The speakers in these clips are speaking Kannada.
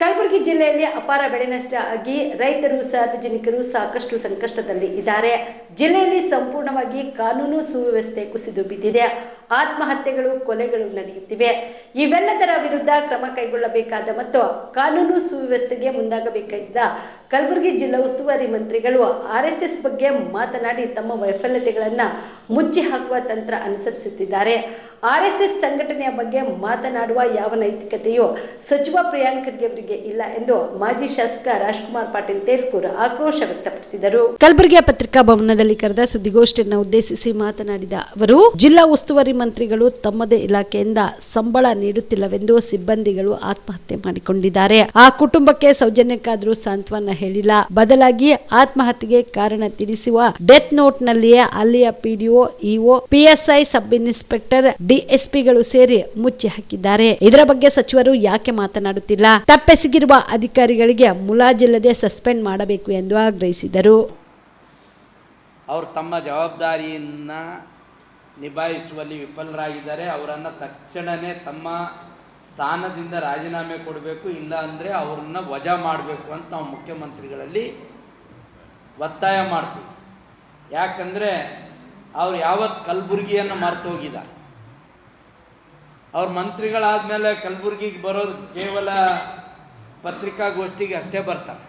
ಕಲಬುರಗಿ ಜಿಲ್ಲೆಯಲ್ಲಿ ಅಪಾರ ಬೆಳೆ ನಷ್ಟ ಆಗಿ ರೈತರು, ಸಾರ್ವಜನಿಕರು ಸಾಕಷ್ಟು ಸಂಕಷ್ಟದಲ್ಲಿ ಇದ್ದಾರೆ ಜಿಲ್ಲೆಯಲ್ಲಿ ಸಂಪೂರ್ಣವಾಗಿ ಕಾನೂನು ಸುವ್ಯವಸ್ಥೆ ಕುಸಿದು ಬಿದ್ದಿದೆ. ಆತ್ಮಹತ್ಯೆಗಳು, ಕೊಲೆಗಳು ನಡೆಯುತ್ತಿವೆ. ಇವೆಲ್ಲದರ ವಿರುದ್ಧ ಕ್ರಮ ಕೈಗೊಳ್ಳಬೇಕಾದ ಮತ್ತು ಕಾನೂನು ಸುವ್ಯವಸ್ಥೆಗೆ ಮುಂದಾಗಬೇಕಾಗಿದ್ದ ಕಲಬುರಗಿ ಜಿಲ್ಲಾ ಉಸ್ತುವಾರಿ ಮಂತ್ರಿಗಳು ಆರ್ಎಸ್ಎಸ್ ಬಗ್ಗೆ ಮಾತನಾಡಿ ತಮ್ಮ ವೈಫಲ್ಯತೆಗಳನ್ನ ಮುಚ್ಚಿ ಹಾಕುವ ತಂತ್ರ ಅನುಸರಿಸುತ್ತಿದ್ದಾರೆ. ಆರ್ಎಸ್ಎಸ್ ಸಂಘಟನೆಯ ಬಗ್ಗೆ ಮಾತನಾಡುವ ಯಾವ ನೈತಿಕತೆಯು ಸಚಿವ ಪ್ರಿಯಾಂಕ್ ಅವರಿಗೆ ಇಲ್ಲ ಎಂದು ಮಾಜಿ ಶಾಸಕ ರಾಜ್ಕುಮಾರ್ ಪಾಟೀಲ್ ತೇಳ್ಕೂರ್ ಆಕ್ರೋಶ ವ್ಯಕ್ತಪಡಿಸಿದರು. ಕಲಬುರಗಿಯ ಪತ್ರಿಕಾ ಭವನದಲ್ಲಿ ಕರೆದ ಸುದ್ದಿಗೋಷ್ಠಿಯನ್ನು ಉದ್ದೇಶಿಸಿ ಮಾತನಾಡಿದ ಅವರು, ಜಿಲ್ಲಾ ಉಸ್ತುವಾರಿ ಮಂತ್ರಿಗಳು ತಮ್ಮದೇ ಇಲಾಖೆಯಿಂದ ಸಂಬಳ ನೀಡುತ್ತಿಲ್ಲವೆಂದು ಸಿಬ್ಬಂದಿಗಳು ಆತ್ಮಹತ್ಯೆ ಮಾಡಿಕೊಂಡಿದ್ದಾರೆ. ಆ ಕುಟುಂಬಕ್ಕೆ ಸೌಜನ್ಯಕ್ಕಾದರೂ ಸಾಂತ್ವನ ಹೇಳಿಲ್ಲ. ಬದಲಾಗಿ ಆತ್ಮಹತ್ಯೆಗೆ ಕಾರಣ ತಿಳಿಸುವ ಡೆತ್ ನೋಟ್ ನಲ್ಲಿಯೇ ಅಲ್ಲಿಯ PDO EO PSI sub inspector ಡಿಎಸ್ಪಿಗಳು ಸೇರಿ ಮುಚ್ಚಿ ಹಾಕಿದ್ದಾರೆ. ಇದರ ಬಗ್ಗೆ ಸಚಿವರು ಯಾಕೆ ಮಾತನಾಡುತ್ತಿಲ್ಲ? ತಪ್ಪೆಸಗಿರುವ ಅಧಿಕಾರಿಗಳಿಗೆ ಮುಲಾಜಿಲ್ಲದೆ ಸಸ್ಪೆಂಡ್ ಮಾಡಬೇಕು ಎಂದು ಆಗ್ರಹಿಸಿದರು. ಅವರು ತಮ್ಮ ಜವಾಬ್ದಾರಿಯನ್ನು ನಿಭಾಯಿಸುವಲ್ಲಿ ವಿಫಲರಾಗಿದ್ದಾರೆ. ಅವರನ್ನು ತಕ್ಷಣವೇ ತಮ್ಮ ಸ್ಥಾನದಿಂದ ರಾಜೀನಾಮೆ ಕೊಡಬೇಕು, ಇಲ್ಲ ಅಂದರೆ ಅವ್ರನ್ನ ವಜಾ ಮಾಡಬೇಕು ಅಂತ ನಾವು ಮುಖ್ಯಮಂತ್ರಿಗಳಲ್ಲಿ ಒತ್ತಾಯ ಮಾಡ್ತೀವಿ. ಯಾಕಂದರೆ ಅವ್ರು ಯಾವತ್ತು ಕಲಬುರಗಿಯನ್ನು ಮರೆತು ಅವ್ರ ಮಂತ್ರಿಗಳಾದಮೇಲೆ ಕಲಬುರಗಿಗೆ ಬರೋದು ಕೇವಲ ಪತ್ರಿಕಾಗೋಷ್ಠಿಗೆ ಅಷ್ಟೇ ಬರ್ತಾರೆ.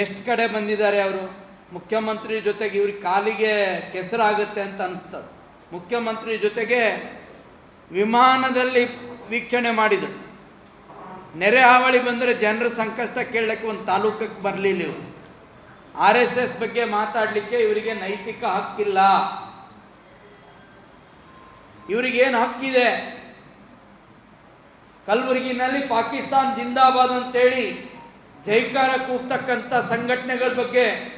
ಎಷ್ಟು ಕಡೆ ಬಂದಿದ್ದಾರೆ ಅವರು? ಮುಖ್ಯಮಂತ್ರಿ ಜೊತೆಗೆ ಇವ್ರಿಗೆ ಕಾಲಿಗೆ ಕೆಸರಾಗುತ್ತೆ ಅಂತ ಅನಿಸ್ತದೆ. ಮುಖ್ಯಮಂತ್ರಿ ಜೊತೆಗೆ ವಿಮಾನದಲ್ಲಿ ವೀಕ್ಷಣೆ ಮಾಡಿದರು. ನೆರೆ ಹಾವಳಿ ಬಂದರೆ ಜನರ ಸಂಕಷ್ಟ ಕೇಳಲಿಕ್ಕೆ ಒಂದು ತಾಲೂಕಕ್ಕೆ ಬರಲಿಲ್ಲ ಇವರು. ಆರ್ ಎಸ್ ಎಸ್ ಬಗ್ಗೆ ಮಾತಾಡಲಿಕ್ಕೆ ಇವರಿಗೆ ನೈತಿಕ ಹಕ್ಕಿಲ್ಲ. ಇವರಿಗೇನು ಹಕ್ಕಿದೆ? ಕಲಬುರಗಿನಲ್ಲಿ ಪಾಕಿಸ್ತಾನ್ ಜಿಂದಾಬಾದ್ ಅಂತೇಳಿ ಜೈಕಾರ ಕೂಗ್ತಕ್ಕಂಥ ಸಂಘಟನೆಗಳ ಬಗ್ಗೆ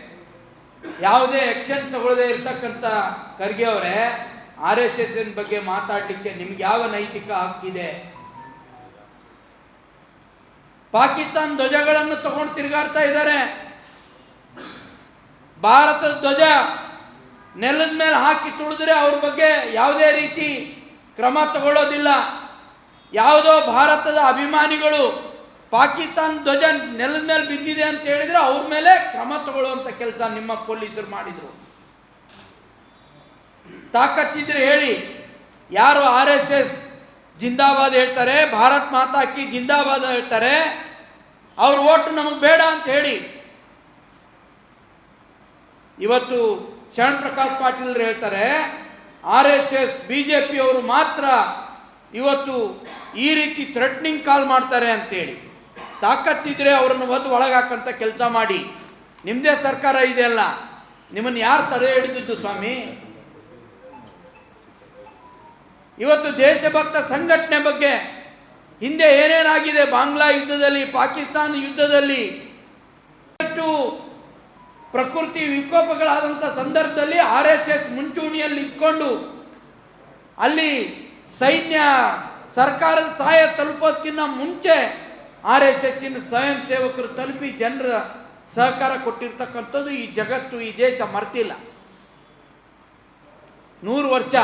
ಯಾವುದೇ ಆಕ್ಷನ್ ತಗೊಳ್ಳದೇ ಇರ್ತಕ್ಕಂಥ ಖರ್ಗೆ ಅವರೇ ಆರ್ ಎಸ್ ಎಸ್ ಬಗ್ಗೆ ಮಾತಾಡಲಿಕ್ಕೆ ನಿಮ್ಗೆ ಯಾವ ನೈತಿಕ ಹಕ್ಕಿದೆ ಪಾಕಿಸ್ತಾನ್ ಧ್ವಜಗಳನ್ನು ತಗೊಂಡು ತಿರುಗಾಡ್ತಾ ಇದ್ದಾರೆ. ಭಾರತದ ಧ್ವಜ ನೆಲದ ಮೇಲೆ ಹಾಕಿ ತುಳಿದ್ರೆ ಅವ್ರ ಬಗ್ಗೆ ಯಾವುದೇ ರೀತಿ ಕ್ರಮ ತಗೊಳ್ಳೋದಿಲ್ಲ. ಯಾವುದೋ ಭಾರತದ ಅಭಿಮಾನಿಗಳು ಪಾಕಿಸ್ತಾನ್ ಧ್ವಜ ನೆಲದ ಮೇಲೆ ಬಿದ್ದಿದೆ ಅಂತ ಹೇಳಿದ್ರೆ ಅವ್ರ ಮೇಲೆ ಕ್ರಮ ತಗೊಳ್ಳುವಂತ ಕೆಲಸ ನಿಮ್ಮ ಪೊಲೀಸರು ಮಾಡಿದ್ರು. ತಾಕತ್ತಿದ್ರೆ ಹೇಳಿ, ಯಾರು ಆರ್ ಎಸ್ ಎಸ್ ಜಿಂದಾಬಾದ್ ಹೇಳ್ತಾರೆ, ಭಾರತ್ ಮಾತಾ ಕಿ ಜಿಂದಾಬಾದ್ ಹೇಳ್ತಾರೆ, ಅವ್ರ ಓಟು ನಮಗೆ ಬೇಡ ಅಂತ ಹೇಳಿ. ಇವತ್ತು ಶರಣ್ ಪ್ರಕಾಶ್ ಪಾಟೀಲ್ ಹೇಳ್ತಾರೆ, R S S, B J ಮಾತ್ರ ಇವತ್ತು ಈ ರೀತಿ ಥ್ರೆಟ್ನಿಂಗ್ ಕಾಲ್ ಮಾಡ್ತಾರೆ ಅಂತೇಳಿ ತಾಕತ್ತಿದ್ರೆ ಅವರನ್ನು ಒದ್ದು ಒಳಗಾಕಂತ ಕೆಲಸ ಮಾಡಿ. ನಿಮ್ಮದೇ ಸರ್ಕಾರ ಇದೆಯಲ್ಲ ನಿಮ್ಮನ್ನು ಯಾರು ತಡೆ ಹಿಡಿದಿದ್ದು ಸ್ವಾಮಿ? ಇವತ್ತು ದೇಶಭಕ್ತ ಸಂಘಟನೆ ಬಗ್ಗೆ ಹಿಂದೆ ಏನೇನಾಗಿದೆ? ಬಾಂಗ್ಲಾ ಯುದ್ಧದಲ್ಲಿ, ಪಾಕಿಸ್ತಾನ ಯುದ್ಧದಲ್ಲಿ, ಎಷ್ಟು ಪ್ರಕೃತಿ ವಿಕೋಪಗಳಾದಂಥ ಸಂದರ್ಭದಲ್ಲಿ ಆರ್ ಎಸ್ ಎಸ್ ಮುಂಚೂಣಿಯಲ್ಲಿ ಇಟ್ಕೊಂಡು ಅಲ್ಲಿ ಸೈನ್ಯ ಸರ್ಕಾರದ ಸಹಾಯ ತಲುಪೋದಕ್ಕಿಂತ ಮುಂಚೆ ಆರ್ ಎಸ್ ಎಸ್ಸಿನ ಸ್ವಯಂ ಸೇವಕರು ತಲುಪಿ ಜನರ ಸಹಕಾರ ಕೊಟ್ಟಿರ್ತಕ್ಕಂಥದ್ದು ಈ ಜಗತ್ತು, ಈ ದೇಶ ಮರ್ತಿಲ್ಲ. ನೂರು ವರ್ಷ.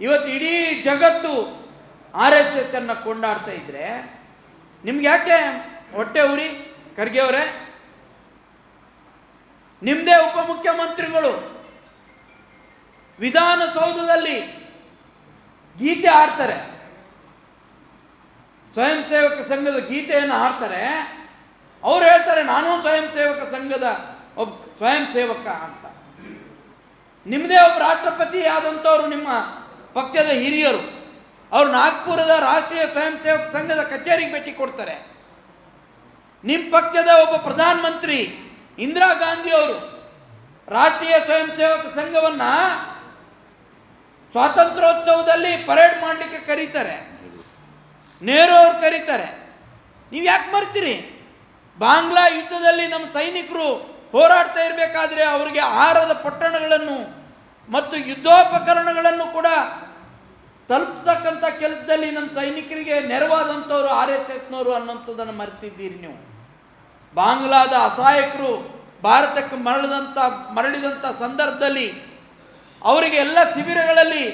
ಇವತ್ತು ಇಡೀ ಜಗತ್ತು ಆರ್ ಎಸ್ ಎಸ್ ಅನ್ನು ಕೊಂಡಾಡ್ತಾ ಇದ್ರೆ ನಿಮ್ಗೆ ಯಾಕೆ ಹೊಟ್ಟೆ ಉರಿ, ಖರ್ಗೆ ಅವರೇ? ನಿಮ್ಮದೇ ಉಪಮುಖ್ಯಮಂತ್ರಿಗಳು ವಿಧಾನಸೌಧದಲ್ಲಿ ಗೀತೆ ಹಾಡ್ತಾರೆ. ಸ್ವಯಂ ಸೇವಕ ಸಂಘದ ಗೀತೆಯನ್ನು ಹಾಡ್ತಾರೆ. ಅವ್ರು ಹೇಳ್ತಾರೆ, ನಾನು ಸ್ವಯಂ ಸೇವಕ ಸಂಘದ ಒಬ್ಬ ಸ್ವಯಂ ಸೇವಕ ಅಂತ. ನಿಮ್ಮದೇ ಒಬ್ಬ ರಾಷ್ಟ್ರಪತಿ ಆದಂಥವ್ರು ನಿಮ್ಮ ಪಕ್ಷದ ಹಿರಿಯರು. ಅವರು ನಾಗ್ಪುರದ ರಾಷ್ಟ್ರೀಯ ಸ್ವಯಂ ಸೇವಕ ಸಂಘದ ಕಚೇರಿಗೆ ಭೇಟಿ ಕೊಡ್ತಾರೆ. ನಿಮ್ಮ ಪಕ್ಷದ ಒಬ್ಬ ಪ್ರಧಾನಮಂತ್ರಿ ಇಂದಿರಾ ಗಾಂಧಿ ಅವರು ರಾಷ್ಟ್ರೀಯ ಸ್ವಯಂ ಸೇವಕ ಸಂಘವನ್ನ ಸ್ವಾತಂತ್ರ್ಯೋತ್ಸವದಲ್ಲಿ ಪರೇಡ್ ಮಾಡಲಿಕ್ಕೆ ಕರೀತಾರೆ. ನೆಹರು ಅವ್ರು ಕರೀತಾರೆ. ನೀವು ಯಾಕೆ ಮರ್ತೀರಿ? ಬಾಂಗ್ಲಾ ಯುದ್ಧದಲ್ಲಿ ನಮ್ಮ ಸೈನಿಕರು ಹೋರಾಡ್ತಾ ಇರಬೇಕಾದ್ರೆ ಅವರಿಗೆ ಆಹಾರದ ಪಟ್ಟಣಗಳನ್ನು ಮತ್ತು ಯುದ್ಧೋಪಕರಣಗಳನ್ನು ಕೂಡ ತಲುಪ್ತಕ್ಕಂಥ ಕೆಲಸದಲ್ಲಿ ನಮ್ಮ ಸೈನಿಕರಿಗೆ ನೆರವಾದಂಥವ್ರು ಆರ್ ಎಸ್ ಎಸ್ನವರು ಅನ್ನೋಂಥದ್ದನ್ನು ಮರೆತಿದ್ದೀರಿ ನೀವು. ಬಾಂಗ್ಲಾದ ಅಸಹಾಯಕರು ಭಾರತಕ್ಕೆ ಮರಳಿದಂಥ ಮರಳಿದಂಥ ಸಂದರ್ಭದಲ್ಲಿ ಅವರಿಗೆ ಎಲ್ಲ ಶಿಬಿರಗಳಲ್ಲಿ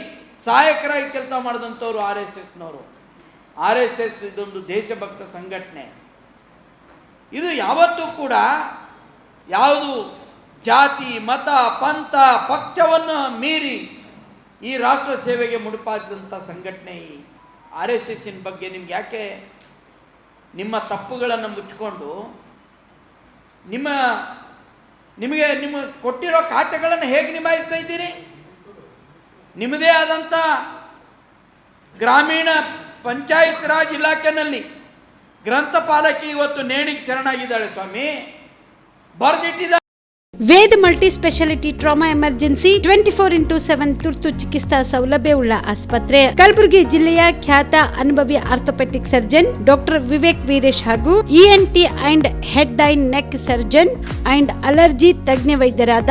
ಸಹಾಯಕರಾಗಿ ಕೆಲಸ ಮಾಡಿದಂಥವ್ರು ಆರ್ ಎಸ್ ಎಸ್ನವರು ಆರ್ ಎಸ್ ಎಸ್ ಇದೊಂದು ದೇಶಭಕ್ತ ಸಂಘಟನೆ. ಇದು ಯಾವತ್ತೂ ಕೂಡ ಯಾವುದು ಜಾತಿ, ಮತ, ಪಂಥ, ಪಕ್ಷವನ್ನು ಮೀರಿ ಈ ರಾಷ್ಟ್ರ ಸೇವೆಗೆ ಮುಡುಪಾದಂಥ ಸಂಘಟನೆ ಈ ಆರ್ ಎಸ್ ಎಸ್ಸಿನ ಬಗ್ಗೆ ನಿಮ್ಗೆ ಯಾಕೆ ನಿಮ್ಮ ತಪ್ಪುಗಳನ್ನು ಮುಚ್ಚಿಕೊಂಡು ನಿಮ್ಮ ನಿಮಗೆ ನಿಮ್ಮ ಕೊಟ್ಟಿರೋ ಖಾತೆಗಳನ್ನು ಹೇಗೆ ನಿಭಾಯಿಸ್ತಾ ಇದ್ದೀರಿ? ನಿಮ್ಮದೇ ಆದಂಥ ಗ್ರಾಮೀಣ ಪಂಚಾಯತ್ ರಾಜ್ ಇಲಾಖೆನಲ್ಲಿ ಗ್ರಂಥಪಾಲಕಿ ಇವತ್ತು ನೇಣಿಗೆ ಶರಣಾಗಿದ್ದಾಳೆ ಸ್ವಾಮಿ. ಬರೆದಿಟ್ಟಿದ್ದಾರೆ Ved multi speciality trauma emergency twenty four into seven ತುರ್ತು ಚಿಕಿತ್ಸಾ ಸೌಲಭ್ಯವುಳ್ಳ ಆಸ್ಪತ್ರೆ. ಕಲಬುರಗಿ ಜಿಲ್ಲೆಯ ಖ್ಯಾತ ಅನುಭವಿ orthopaedic surgeon doctor Vivek Veeresh ಹಾಗೂ EN ENT and head and neck surgeon and allergy ತಜ್ಞ ವೈದ್ಯರಾದ